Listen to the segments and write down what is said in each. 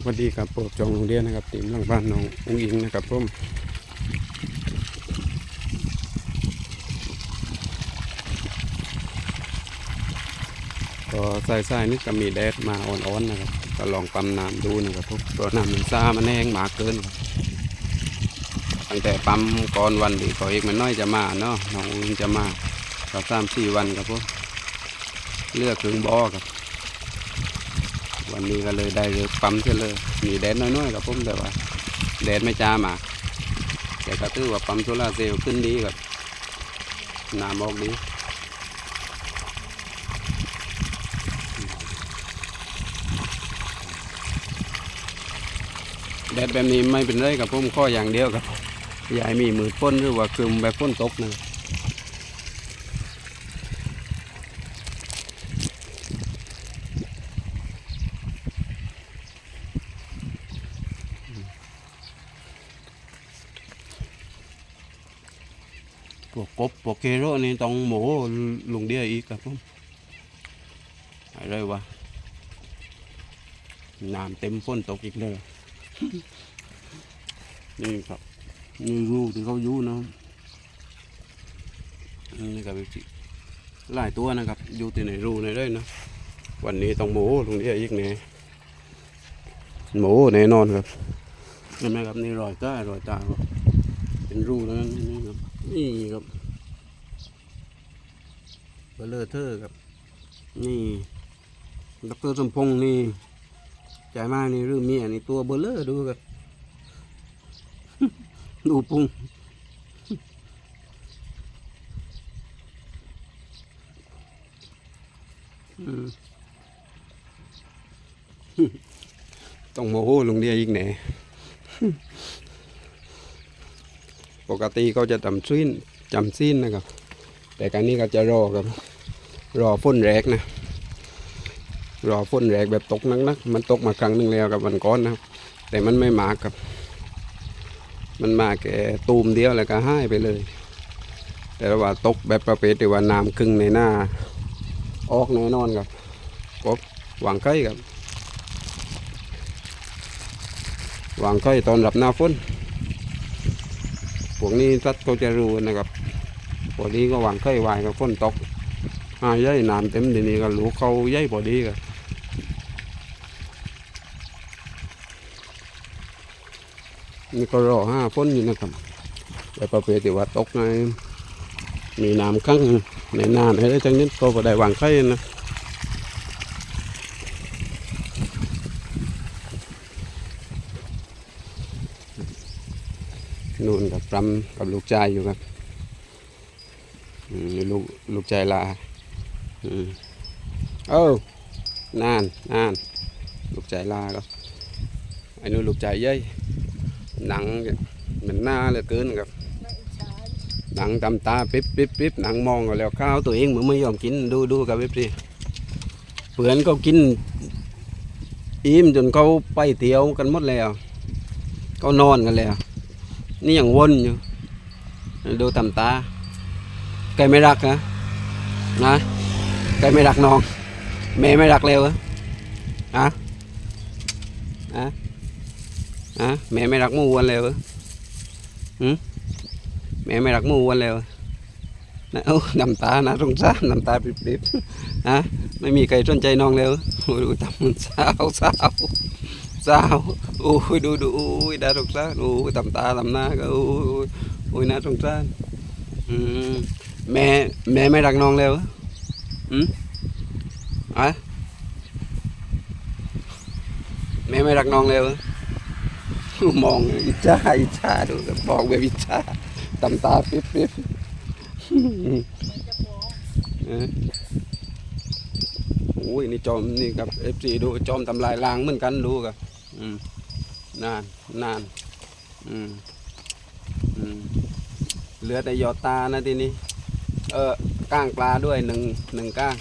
วัสดีครับโปรดจองโรงเรียนนะครับทีมหลังบ้านน้องอุ้งอิงนะครับผมก็ใส่ใส่นี่ก็มีแดดมาอ่อนๆนะครับก็ลองปั๊มน้ำดูนะครับผมตัวน้ำมันซ่ามันแห้งหมากเกินตั้งแต่ปั๊มก่อนวันดีก็อีกมันน้อยจะมาเนาะน้องอุ้งอิงจะมาก็สามสี่วันครับผมเลือกถึงบ่อครับ วันนี้ก็เลยได้เลิกปั๊มเสียเลยมีแดดน้อยๆกับผมแต่ว่า แดดไม่จ้ามากแต่ก็ถือว่าปั๊มโซลาเซลล์ขึ้นดีกับน้ำออกดีแดดแบบนี้ไม่เป็นไรกับผมข้ออย่างเดียวครับอย่าให้มีมือพ้นหรือว่าคลุมแบบพ้นตกนะ พวกกบพวกเคโรนี่ต้องหมูลุงเดียอีกครับผมอะไรวะน้ำเต็มฝนตกอีกเลยนี่ครับนี่รูที่เขาอยู่นะนี่ครับพี่หลายตัวนะครับ อยู่ที่ไหนรูไหนได้นะวันนี้ต้องหมูลุงเดียอีกเนี่ยหมูแน่นอนครับเห็นไหมครับนี่รอยตารอยตาครับเป็นรูแล้วนั่นนี่ครับ นี่ครับเบลเลอร์เทอร์ครับ นี่ดรสมพงษ์นี่จ่ายมากนี่เรื่องเมียนี่ตัวเบลเลอร์ดูครับ ดูปุงอืมต้องโมโหลงเดียอีกแหน่ ปกติเขาจะจำซีนจำซีนนะครับ แต่การนี้ก็จะรอครับ รอฝนแรกนะ รอฝนแรกแบบตกนักๆมันตกมาครั้งหนึ่งแล้วกับวันก่อนนะครับแต่มันไม่มาครับ มันมาแค่ตูมเดียวแล้วก็หายไปเลย แต่ว่าตกแบบประเภทที่ว่าน้ำครึ่งในหน้า ออกแน่นอนครับกบวางไข่ครับวางไข่ตอนรับหน้าฝน พวกนี้สัตว์เขาจะรู้นะครับพวกนี้ก็หวังไข่วายกับฝนตกหายใหญ่น้ำเต็มทีนี้ก็รู้เขาใหญ่พอดีกันนี่ก็รอห้าฝนอยู่นะครับแต่ประเภทที่ว่าตกในมีน้ำข้างในน้ำอะไรจังนี้ก็ได้หวังไข่นะ นู่นกับรำกับลูกชายอยู่ครับลูกลูกชายลาเอ้านานนานลูกชายลาก็ไอ้นู่นลูกชายเย้ยหนังเหมือนหน้าเหลือเกินครับหนังตำตาปิ๊บปิ๊บปิ๊บหนังมองก็แล้วข้าวตัวเองเหมือนไม่ยอมกินดูดูกับปิ๊บดิเพื่อนเขากินอิ่มจนเขาไปเที่ยวกันหมดแล้วเขานอนกันแล้ว นี่อยังวนอยู่ดูตำตาใครไม่รักนะนะใครไม่รักน้องแม่ไม่รักเร็วอะอะอะอะแม่ไม่รักมูวันเร็วอะหืมแม่ไม่รักมูวันเร็วนะเอ้าน้ำตานะสงสารน้ำตาปิบๆนะไม่มีใครสนใจน้องเร็วโอ้ยดูตำมันสาวสาว สาโอ้ยดูดูโอ้ยน่าสงสารโอ้ยตำตาตำหน้าก็โอ้ยโอ้ยน่าสงสารอืมแม่แม่ไม่รักน้องแล้วอืมอะแม่ไม่รักน้องแล้วมองอิจฉาอิจฉาดูบอกแบบอิจฉาตำตาปิ๊บปิ๊บโอ้ยนี่จอมนี่กับเอฟซีดูจอมทำลายล้างเหมือนกันดูกับ อืมนานนานอืมอืมเหลือแต่ยอดตานะทีนี้ เออก้างปลาด้วยหนึ่งหนึ่งก้าง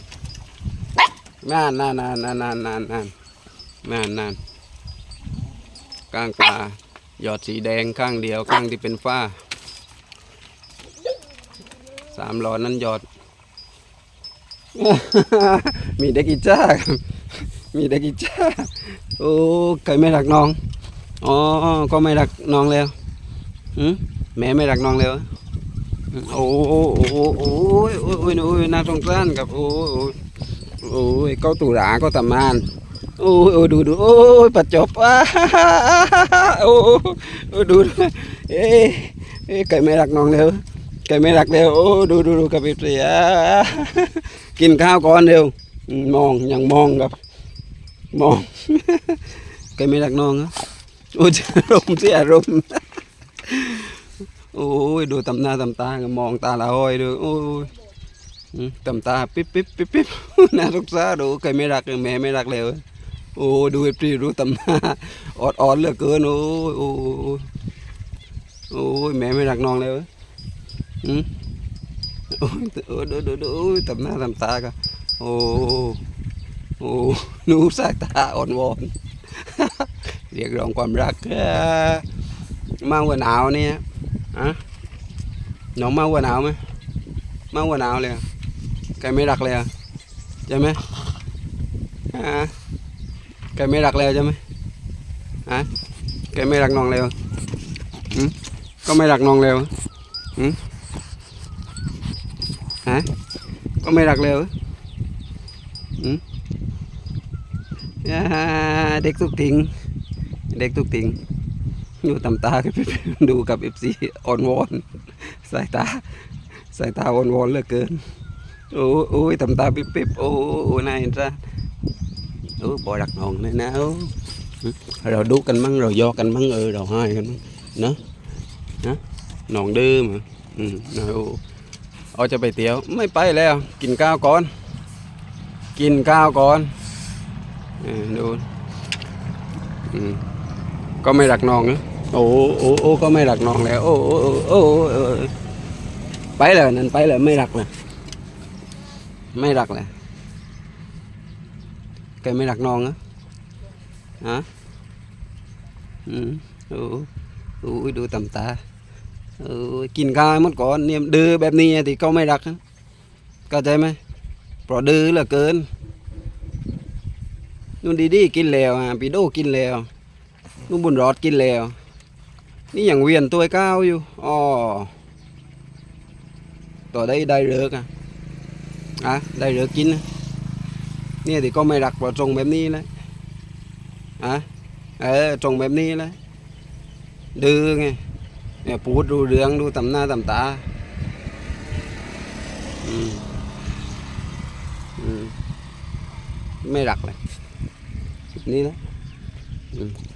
นานนานนานนานนานนานนานนานนานก้างปลาหยอดสีแดงข้างเดียวข้างที่เป็นฝ้าสามหลอดนั้นหยอด มีเด็กอีจ้าครับ มีเด็กอีจ้าโอ้ไก่ไม่รักน้องอ๋อก็ไม่รักน้องแล้วหืมแม่ไม่รักน้องแล้วโอ้โอ้โอ้โอ้ยโอ้ยโอ้ยโอ้ยน่าสงสารครับโอ้ยโอ้ยเก้าตุลาก็ตำนานโอ้ยโอ้ยดูดูโอ้ยปัดจบอ้าโอ้ยดูดูเอ้ยเอ้ยไก่ไม่รักน้องแล้วไก่ไม่รักแล้วโอ้ยดูดูดูกับพี่เสียกินข้าวก่อนเร็วอืมมองยังมองครับ มองไก่ไม่รักน้องเหรอโอ้ยอารมณ์เสียอารมณ์โอ้ยดูตำหน้าตำตาก็มองตาละห้อยดูโอ้ยตำตาปิ๊บปิ๊บปิ๊บปิ๊บน่าสงสารดูไก่ไม่รักแม่ไม่รักเลยโอ้ยดูไอ้ปรีดูตำหน้าออดออดเหลือเกินโอ้ยโอ้ยโอ้ยแม่ไม่รักน้องเลยอืมโอ้ยดูดูดูโอ้ยตำหน้าตำตาก็โอ้ โอ้หนูสายตาอ่อนวอนเรียกร้องความรักเอ้อมาหัวหนาวเนี่ยอะน้องเมาหัวหนาวไหมเมาหัวหนาวเลยอะแกไม่รักเลยใช่ไหมฮะแกไม่รักแล้วใช่ไหมฮะแกไม่รักน้องแล้วหืมก็ไม่รักน้องแล้วหืมฮะก็ไม่รักแล้วหืมอ่า เด็กทุกทิ้งเด็กทุกทิ้งอยู่ตำตากับดูกับเอฟซีอ่อนวอนสายตาสายตาอ่อนวอนเหลือเกินโอ้โอ้ยตำตาปิ๊บปิ๊บโอ้โอ้นายจ้าโอ้บอยดักนองเลยนะเราดุกันมั้งเรายอกันมั้งเออเราให้กันมั้งเนอะนะนองดื้อมอืมนะโอ้เอาจะไปเตี๋ยวไม่ไปแล้ว กินข้าวก่อน กินข้าวก่อน ดูก็ไม่รักน้องนะโอ้โอ้โอ้ก็ไม่รักน้องแล้ว โอ้โอ้โอ้ไปเลยนั่นไปเลยไม่รักเลยไม่รักเลยแกไม่รักน้องนะฮะอืมโอ้โอ้ดูตำตาโอ้กินข้าวให้หมดก่อนเนี่ยดื้อแบบนี้ thì เขาไม่รักนะเข้าใจไหมเพราะดื้อเหลือเกิน นู่นดีๆกินแล้วอะปีโดกินแล้วนุ่มบุญรอดกินแล้ว นี่อย่างเวียนตัวก้าวอยู่อ๋อตัว đây ได้เลิกอะอะได้เลิกกินเนี่ย thì có mày đặt vào trồng แบบนี้เลยอะเออ trồng แบบนี้เลยดื้อไงเนี่ยพูดดูเรื่องดูตำหน้าตำตาอืมอืมไม่รักเลย นี่นะอืม